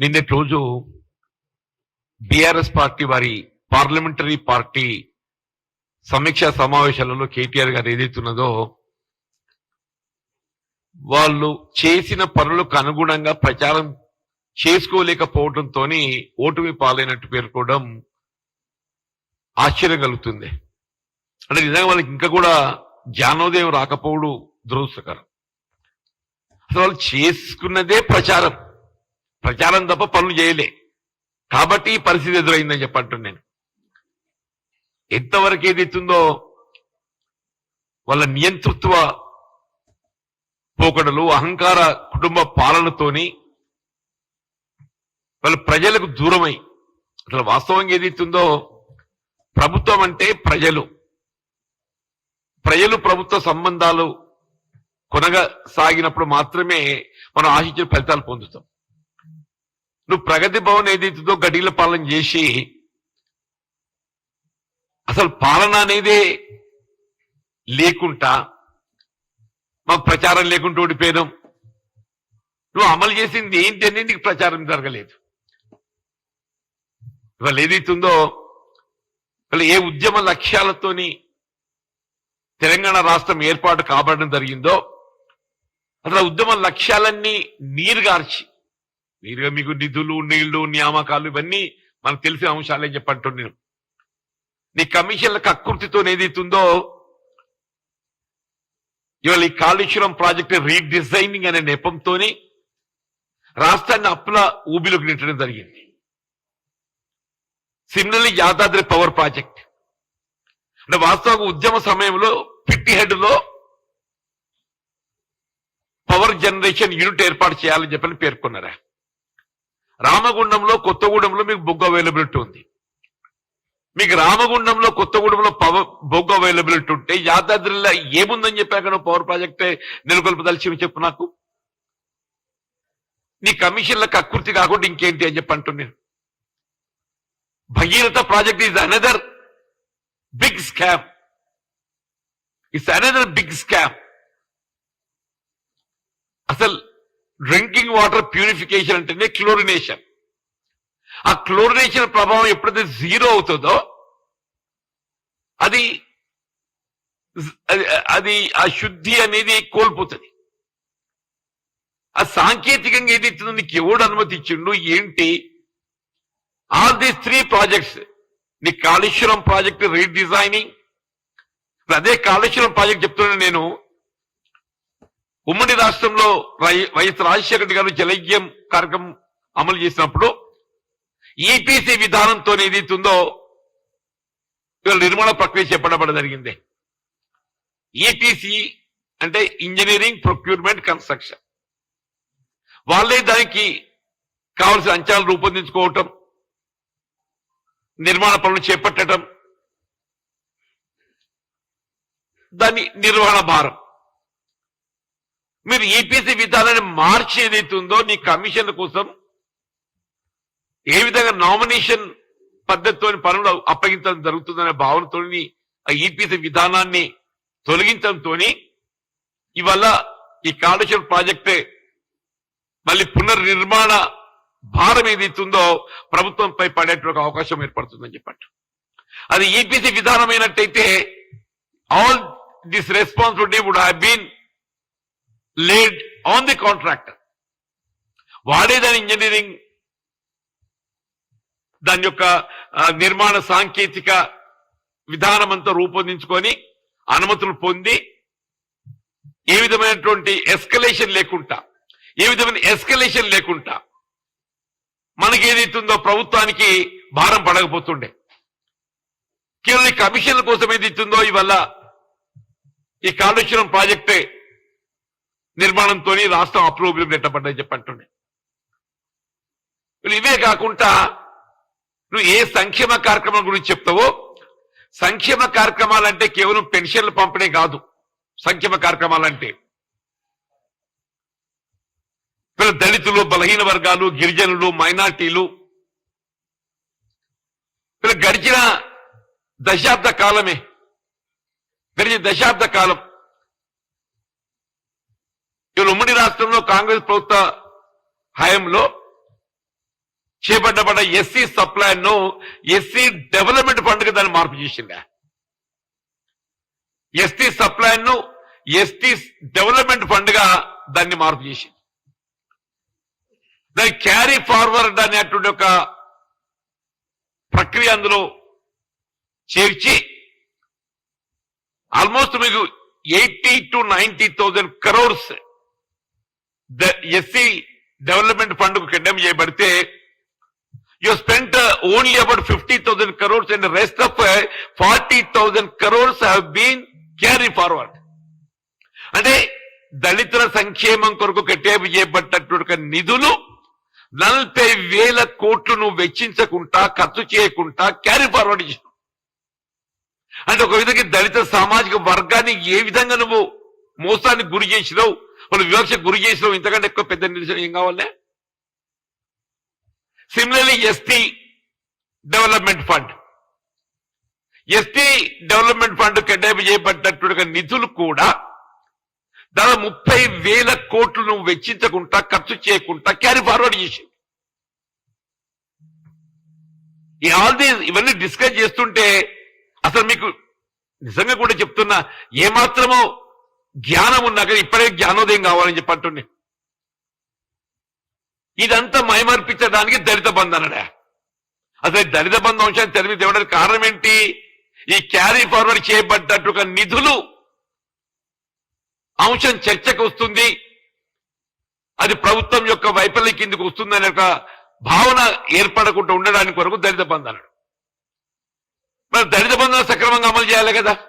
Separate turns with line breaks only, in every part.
నిన్నటి రోజు BRS party వారి పార్లమెంటరీ పార్టీ సమీక్షా సమావేశాలలో కేటీఆర్ గారు ఏదైతున్నదో వాళ్ళు చేసిన పనులకు అనుగుణంగా ప్రచారం చేసుకోలేకపోవడంతో ఓటమి పాలైనట్టు పేర్కోవడం ఆశ్చర్యం కలుగుతుంది. అంటే నిజంగా వాళ్ళకి ఇంకా కూడా జ్ఞానోదయం రాకపోవడం దురదృష్టకరం. అసలు వాళ్ళు చేసుకున్నదే ప్రచారం. ప్రచారం తప్ప పనులు చేయలే. కాబట్టి ఈ పరిస్థితి ఎదురైందని చెప్పంటున్నాను నేను. ఎంతవరకు ఏదైతుందో వాళ్ళ నియంతృత్వ పోకడలు అహంకార కుటుంబ పాలనతోని వాళ్ళ ప్రజలకు దూరమై అసలు వాస్తవంగా ఏదైతుందో ప్రభుత్వం అంటే ప్రజలు. ప్రజలు ప్రభుత్వ సంబంధాలు కొనగసాగినప్పుడు మాత్రమే మనం ఆశించిన ఫలితాలు పొందుతాం. నువ్వు ప్రగతి భవన్ ఏదైతుందో గడిల పాలన చేసి అసలు పాలన అనేదే లేకుండా మాకు ప్రచారం లేకుండా ఓడిపోయినాం. నువ్వు అమలు చేసింది ఏంటి అని నీకు ప్రచారం జరగలేదు. ఇవాళ ఏదైతుందో ఇవాళ ఏ ఉద్యమ లక్ష్యాలతోని తెలంగాణ రాష్ట్రం ఏర్పాటు కాబడడం జరిగిందో అసలు ఉద్యమ లక్ష్యాలన్నీ నీరుగార్చి మీరుగా మీకు నిధులు నీళ్ళు నియామకాలు ఇవన్నీ మనకు తెలిసిన అంశాలే చెప్పంటున్నాను నీ కమిషన్ల కకృతితో ఏదైతుందో ఇవాళ ఈ కాళేశ్వరం ప్రాజెక్ట్ రీడిజైనింగ్ అనే నెపంతోని రాష్ట్రాన్ని అప్పుల ఊబిలోకి నెట్టడం జరిగింది. Similarly Yadadri power project. అంటే వాస్తవ ఉద్యమ సమయంలో పిట్టి హెడ్లో పవర్ జనరేషన్ యూనిట్ ఏర్పాటు చేయాలని చెప్పని పేర్కొన్నారా? రామగుండంలో కొత్తగూడెంలో మీకు బొగ్గు అవైలబిలిటీ ఉంది. మీకు రామగుండంలో కొత్తగూడెంలో పవర్ బొగ్గు అవైలబిలిటీ ఉంటే యాదాద్రిలో ఏముందని చెప్పాక పవర్ ప్రాజెక్టే నెలకొల్పదలిచి చెప్పు నాకు. నీ కమిషన్లకు అకృతి కాకుండా ఇంకేంటి అని చెప్పి అంటున్నాను Bhagiratha project is another big scam it's another big scam అసలు డ్రింకింగ్ వాటర్ ప్యూరిఫికేషన్ అంటేనే క్లోరినేషన్. ఆ క్లోరినేషన్ ప్రభావం ఎప్పుడైతే జీరో అవుతుందో అది అది- ఆ శుద్ధి అనేది కోల్పోతుంది. ఆ సాంకేతికంగా ఏది నీకు ఎవడు అనుమతి ఇచ్చిండు ఏంటి? ఆల్ దీస్ త్రీ ప్రాజెక్ట్స్ నీ కాళేశ్వరం ప్రాజెక్ట్ రీడిజైనింగ్ అదే కాళేశ్వరం ప్రాజెక్ట్ చెప్తున్నాను నేను. ఉమ్మడి రాష్ట్రంలో వైఎస్ రాజశేఖర రెడ్డి గారు జలయ్యం కార్యక్రమం అమలు చేసినప్పుడు ఈపీసీ విధానంతో ఏదైతుందో నిర్మాణ ప్రక్రియ చేపట్టబడ జరిగింది. ఈపీసీ అంటే ఇంజనీరింగ్ ప్రొక్యూర్మెంట్ కన్స్ట్రక్షన్. వాళ్ళే దానికి కావలసిన అంచనాలు రూపొందించుకోవటం నిర్మాణ పనులు చేపట్టడం దాని నిర్వహణ భారం. మీరు ఈపీసీ విధానాన్ని మార్చి ఏదైతే ఉందో నీ కమిషన్ల కోసం ఏ విధంగా నామినేషన్ పద్ధతితో పనులు అప్పగించడం జరుగుతుందనే భావనతో ఆ ఈపీసీ విధానాన్ని తొలగించడంతో ఇవల్ల ఈ కాళేశ్వరం ప్రాజెక్టే మళ్ళీ పునర్నిర్మాణ భారం ఏదైతుందో ప్రభుత్వంపై పడేటువంటి అవకాశం ఏర్పడుతుందని చెప్పట్టు. అది EPC విధానమైనట్టయితే all this responsibility would have been laid on the contractor వాడే దాని ఇంజనీరింగ్ దాని యొక్క నిర్మాణ సాంకేతిక విధానం అంతా రూపొందించుకొని అనుమతులు పొంది ఏ విధమైనటువంటి ఎస్కలేషన్ లేకుండా ఏ విధమైన ఎస్కలేషన్ లేకుండా మనకి ఏదైతుందో ప్రభుత్వానికి భారం పడకపోతుండే. కేవలం ఈ కమిషన్ల కోసం ఏదైతుందో ఇవల్ల ఈ కాళేశ్వరం ప్రాజెక్టే నిర్మాణంతో రాష్ట్రం అప్రూవల్ నెట్టబడ్డని చెప్పంటుండే ఇవే కాకుండా నువ్వు ఏ సంక్షేమ కార్యక్రమం గురించి చెప్తావో సంక్షేమ కార్యక్రమాలంటే కేవలం పెన్షన్లు పంపిణీ కాదు సంక్షేమ కార్యక్రమాలంటే. వీళ్ళ దళితులు బలహీన వర్గాలు గిరిజనులు మైనార్టీలు. వీళ్ళ గడిచిన దశాబ్ద కాలమే గడిచిన దశాబ్ద కాలం ఇవాళ ఉమ్మడి రాష్ట్రంలో కాంగ్రెస్ ప్రభుత్వ హయాంలో చేపట్టబడ్డ ఎస్సీ సప్లాన్ను ఎస్సీ డెవలప్మెంట్ ఫండ్కి దాన్ని మార్పు చేసిందా ఎస్టీ సప్లైన్ను ఎస్టీ డెవలప్మెంట్ ఫండ్గా దాన్ని మార్పు చేసింది. దాని క్యారీ ఫార్వర్డ్ అనేటువంటి ఒక ప్రక్రియ అందులో చేర్చి ఆల్మోస్ట్ మీకు eighty to ninety thousand crores SC development ఫండ్కు కండెమ్ చేయబడితే you spent only about fifty thousand crores and rest of forty thousand crores హీన్ carry forward. అంటే దళితుల సంక్షేమం కొరకు కట్టేపు చేయబడ్డటువంటి నిధులు నలభై వేల కోట్లు నువ్వు వెచ్చించకుండా ఖర్చు చేయకుండా క్యారీ ఫార్వర్డ్ చేసినావు. అంటే ఒక విధంగా దళిత సామాజిక వర్గాన్ని ఏ విధంగా నువ్వు మోసానికి గురి చేసినావు? వాళ్ళు వివక్ష గురి చేసినావు ఇంతకంటే ఎక్కువ పెద్ద నిరసన ఏం కావాలే? Similarly ST development fund ST development fund కేటాయింపు చేయబడ్డటువంటి నిధులు కూడా దాదాపు ముప్పై వేల కోట్లు నువ్వు వెచ్చించకుండా ఖర్చు చేయకుండా క్యారీ ఫార్వర్డ్ చేసి ఈ ఆల్ దీస్ ఇవన్నీ డిస్కస్ చేస్తుంటే అసలు మీకు నిజంగా కూడా చెప్తున్నా ఏమాత్రమో జ్ఞానం ఉన్నాక ఇప్పుడే జ్ఞానోదయం కావాలని చెప్పంటుండే ఇదంతా మైమర్పించడానికి దళిత బంధనడా. అసలు దళిత బంధు అంశాన్ని తెలివి తేవడానికి కారణం ఏంటి ఈ క్యారీ ఫార్వర్డ్ చేయబడ్డట్టు ఒక నిధులు అంశం చర్చకు వస్తుంది. అది ప్రభుత్వం యొక్క వైఫల్యం కిందకు వస్తుందనే ఒక భావన ఏర్పడకుండా ఉండడానికి వరకు దళిత బంధనడు. మరి దళిత బంధన సక్రమంగా అమలు చేయాలి కదా?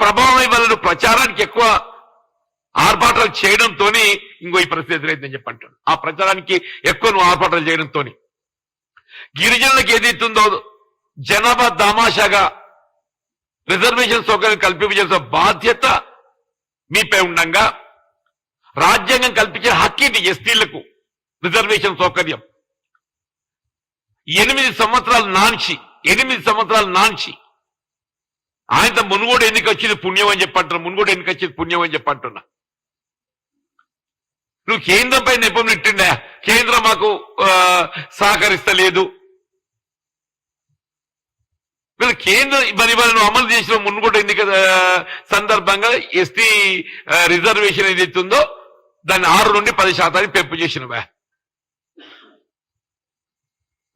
ప్రభావం వల్ల ప్రచారానికి ఎక్కువ ఆర్భాటాలు చేయడంతో ఇంకో ఈ పరిస్థితి ఎదురైందని చెప్పంటాడు ఆ ప్రచారానికి ఎక్కువ నువ్వు ఆర్భాటాలు చేయడంతో గిరిజనులకు ఏదైతుందో జనాభా దామాషాగా రిజర్వేషన్ సౌకర్యం కల్పించాల్సిన బాధ్యత మీపై ఉండంగా రాజ్యాంగం కల్పించిన హక్కు ఇది ఎస్టీలకు? రిజర్వేషన్ సౌకర్యం. ఎనిమిది సంవత్సరాలు నాన్షి ఎనిమిది సంవత్సరాలు నాన్షి ఆయనతో మునుగోడు ఎందుకు వచ్చింది పుణ్యం అని చెప్పంటున్నా మునుగోడు ఎందుకు వచ్చింది పుణ్యం అని చెప్పంటున్నా నువ్వు కేంద్రంపై నెపం నెట్టిండా కేంద్రం మాకు సహకరిస్తలేదు. వీళ్ళు కేంద్రం మరి ఇవాళ అమలు చేసిన మునుగోడు ఎన్నిక సందర్భంగా ఎస్టీ రిజర్వేషన్ ఏదైతే ఉందో దాన్ని ఆరు నుండి పది శాతానికి పెంపు చేసినవా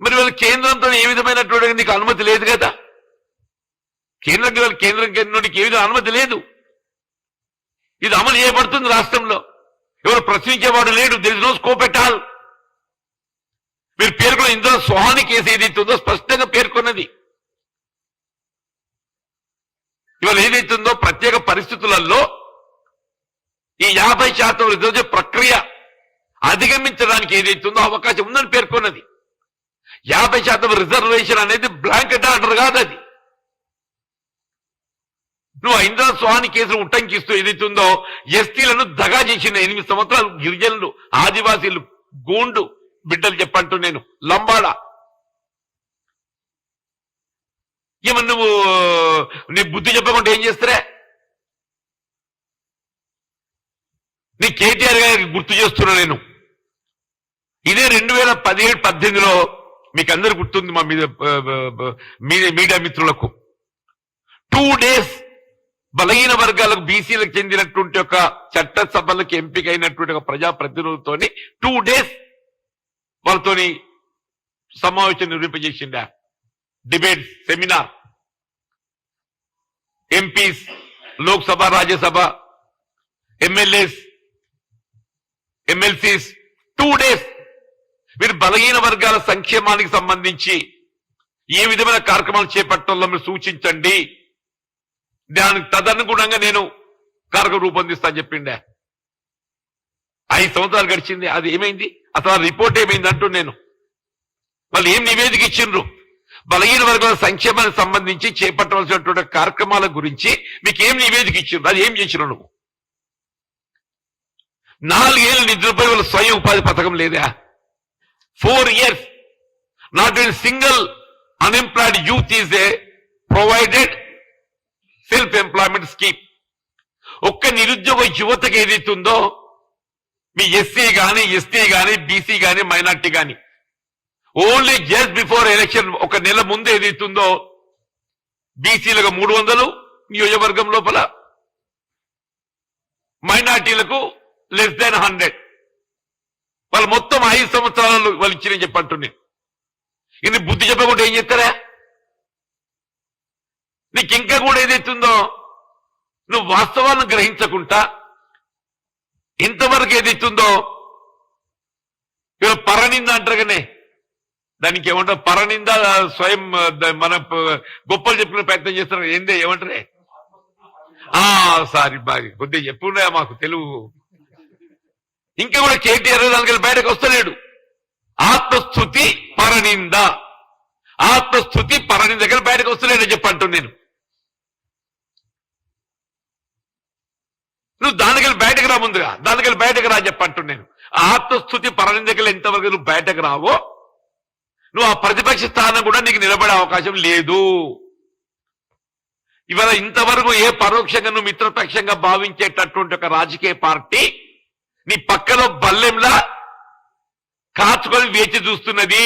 మరి వీళ్ళు కేంద్రంతో ఏ విధమైనటువంటి నీకు అనుమతి లేదు కదా? కేంద్రం వాళ్ళ కేంద్రం నుండి ఏ విధంగా అనుమతి లేదు. ఇది అమలు చేయబడుతుంది రాష్ట్రంలో. ఎవరు ప్రశ్నించేవాడు లేడు. There no scope at all మీరు పేర్కొన్న ఇందులో స్వామి కేసు ఏదైతుందో స్పష్టంగా పేర్కొన్నది. ఇవాళ ఏదైతుందో ప్రత్యేక పరిస్థితులలో ఈ యాభై శాతం రిజర్వ్ ప్రక్రియ అధిగమించడానికి ఏదైతుందో అవకాశం ఉందని పేర్కొన్నది. యాభై శాతం రిజర్వేషన్ అనేది బ్లాంకెట్ ఆర్డర్ కాదు అది. నువ్వు ఇంద్ర స్వామి కేసులు ఉట్టంకిస్తూ ఏదైతుందో ఎస్టీలను దగా చేసిన ఎనిమిది సంవత్సరాలు గిరిజనులు ఆదివాసీలు గూండు బిడ్డలు చెప్పంటూ నేను. లంబాడ. ఏమన్నా నువ్వు నీ బుద్ధి చెప్పకుండా ఏం చేస్తారే? నీ కేటీఆర్ గారికి గుర్తు చేస్తున్నా నేను. ఇదే రెండు వేల పదిహేడు పద్దెనిమిదిలో మీకు అందరు గుర్తుంది మా మీద మీడియా మిత్రులకు. టూ డేస్ బలహీన వర్గాలకు బీసీలకు చెందినటువంటి ఒక చట్టసభలకు ఎంపికైనటువంటి ఒక ప్రజాప్రతినిధులతోని టూ డేస్ వాళ్ళతోని సమావేశం నిర్వహింపజేసిండా. Debate seminar MPs Lok Sabha Rajya Sabha MLAs MLCs two days మీరు బలహీన వర్గాల సంక్షేమానికి సంబంధించి ఏ విధమైన కార్యక్రమాలు చేపట్టడంలో మీరు సూచించండి. దానికి తదనుగుణంగా నేను కార్యక్రమం రూపొందిస్తాను చెప్పిండే. ఐదు సంవత్సరాలు గడిచింది అది ఏమైంది? అసలు రిపోర్ట్ ఏమైంది అంటూ నేను. వాళ్ళు ఏం నివేదిక ఇచ్చిండ్రు? బలహీన వర్గాల సంక్షేమానికి సంబంధించి చేపట్టవలసినటువంటి కార్యక్రమాల గురించి మీకు ఏం నివేదిక ఇచ్చిండ్రు? అది ఏం చేసినావు నువ్వు? నాలుగేళ్ళు నిద్రపోయి వాళ్ళ స్వయం ఉపాధి పథకం లేదా. Four years not in single unemployed youth is a provided self employment scheme ఒక్క నిరుద్యోగ యువతకి ఏదైతుందో మీ ఎస్సీ కానీ ఎస్టీ కానీ బీసీ కానీ మైనార్టీ కానీ ఓన్లీ జస్ట్ బిఫోర్ ఎలక్షన్ ఒక నెల ముందు ఏదైతుందో బీసీలకు మూడు వందలు నియోజకవర్గం లోపల మైనార్టీలకు లెస్ దాన్ హండ్రెడ్ వాళ్ళు మొత్తం ఐదు సంవత్సరాలు వాళ్ళు ఇచ్చిన చెప్పంటుంది ఇది బుద్ధి చెప్పకుండా ఏం చెప్తారా? నీకు ఇంకా కూడా ఏదైతుందో నువ్వు వాస్తవాలను గ్రహించకుండా ఇంతవరకు ఏదైతుందో ఇవాళ పరనింద అంటారుగానే. దానికి ఏమంటారు? పరనింద స్వయం మన గొప్పలు చెప్పుకునే ప్రయత్నం చేస్తారు. ఏందే ఏమంటారే? ఆ సారీ బాగా కొద్దిగా చెప్పున్నాయా మాకు తెలుగు. ఇంకా కూడా కేటీఆర్ దానికి బయటకు వస్తలేడు. ఆత్మస్థుతి పరనింద. ఆత్మస్థుతి పరనింద దగ్గర బయటకు వస్తలేడు చెప్పంటు నేను. నువ్వు దానికెళ్ళి బయటకు రా ముందుగా. దానికెళ్ళి బయటకు రా చెప్పంటు నేను. ఆత్మస్థుతి పరనిందకెళ్ళి ఎంతవరకు నువ్వు బయటకు రావో నువ్వు ఆ ప్రతిపక్ష స్థానం కూడా నీకు నిలబడే అవకాశం లేదు. ఇవాళ ఇంతవరకు ఏ పరోక్షంగా నువ్వు మిత్రపక్షంగా భావించేటటువంటి ఒక రాజకీయ పార్టీ నీ పక్కలో బల్లెంలా కాచుకొని వేచి చూస్తున్నది.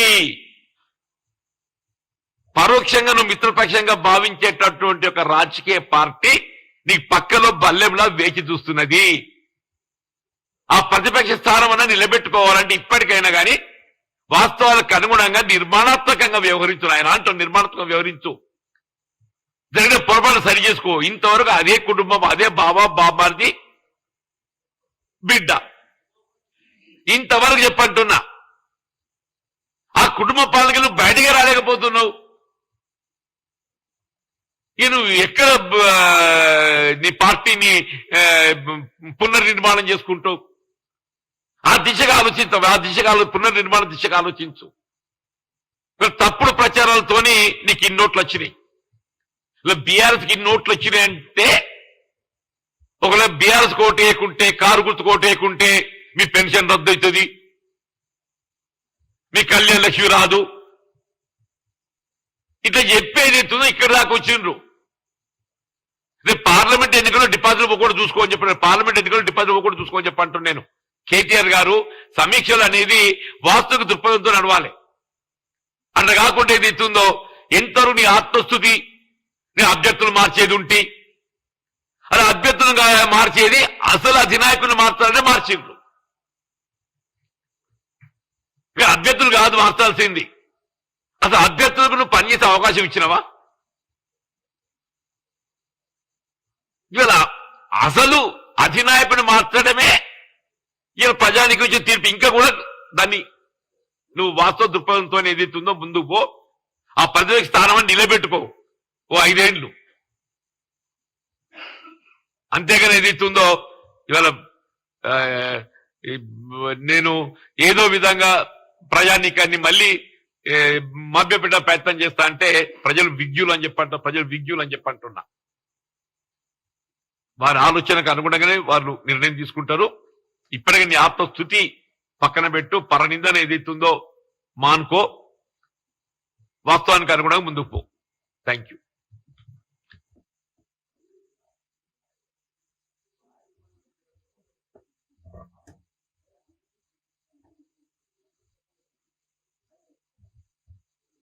పరోక్షంగా నువ్వు మిత్రపక్షంగా భావించేటటువంటి ఒక రాజకీయ పార్టీ నీ పక్కలో బల్లెంలా వేచి చూస్తున్నది. ఆ ప్రతిపక్ష స్థానం అన్న నిలబెట్టుకోవాలంటే ఇప్పటికైనా కానీ వాస్తవాలకు అనుగుణంగా నిర్మాణాత్మకంగా వ్యవహరించు ఆయన అంటూ నిర్మాణాత్మకంగా వ్యవహరించు. జరిగిన పొరపాటు సరి చేసుకో. ఇంతవరకు అదే కుటుంబం అదే బాబా బాబాది బిడ్డ. ఇంతవరకు చెప్పంటున్నా. ఆ కుటుంబ పాలనకి నువ్వు రాలేకపోతున్నావు. నువ్వు ఎక్కడ నీ పార్టీని పునర్నిర్మాణం చేసుకుంటావు ఆ దిశగా ఆలోచించవు ఆ దిశగా పునర్నిర్మాణ దిశగా ఆలోచించు. తప్పుడు ప్రచారాలతోని నీకు ఇన్ని నోట్లు వచ్చినాయి. ఇలా ఇన్ని నోట్లు వచ్చినాయి అంటే ఒకవేళ బీఆర్ఎస్ కోట వేయకుంటే కారు గుర్తు కోట వేయకుంటే మీ పెన్షన్ రద్దు అవుతుంది. మీ కళ్యాణ లక్ష్మి రాదు. ఇట్లా చెప్పేది ఇక్కడ దాకా వచ్చిండ్రు. రేపు పార్లమెంట్ ఎన్నికల్లో డిపాజిట్ కూడా చూసుకోని చెప్పాను పార్లమెంట్ ఎన్నికల్లో డిపాజిట్ కూడా చూసుకోని చెప్పంటాను నేను. కేటీఆర్ గారు సమీక్షలు అనేది వాస్తవిక దృక్పథంతో నడవాలి. అంత కాకుండా ఏది ఇస్తుందో ఎంతరు నీ ఆత్మస్థుతి నీ అభ్యర్థులు మార్చేది ఉంటే. అలా అభ్యర్థులు మార్చేది అసలు అధినాయకులు మార్చాలంటే మార్చిండ్రు. అభ్యర్థులు కాదు మార్చాల్సింది. అసలు అభ్యర్థులకు నువ్వు పనిచేసే అవకాశం ఇచ్చినవా? ఇవాళ అసలు అధినాయకుని మార్చడమే ఈయన ప్రజానికి వచ్చే తీర్పు ఇంకా కూడా దాన్ని నువ్వు వాస్తవ దృక్పథంతో ఏదైతుందో ముందుకు పో. ఆ ప్రజలకు స్థానమని నిలబెట్టుకో. ఓ ఐదేండ్లు. అంతేగాని ఏదైతుందో ఇవాళ నేను ఏదో విధంగా ప్రజానీకాన్ని మళ్ళీ మభ్యపెట్ట ప్రయత్నం చేస్తా అంటే ప్రజలు విజ్ఞులు అని చెప్పంట ప్రజలు విజ్ఞులు అని చెప్పంటున్నా. వారి ఆలోచనకు అనుగుణంగానే వారు నిర్ణయం తీసుకుంటారు. ఇప్పటికే నీ ఆత్మస్థుతి పక్కన పెట్టు. పరనిందన ఏదైతుందో మానుకో. వాస్తవానికి అనుగుణంగా ముందుకు పో. Thank you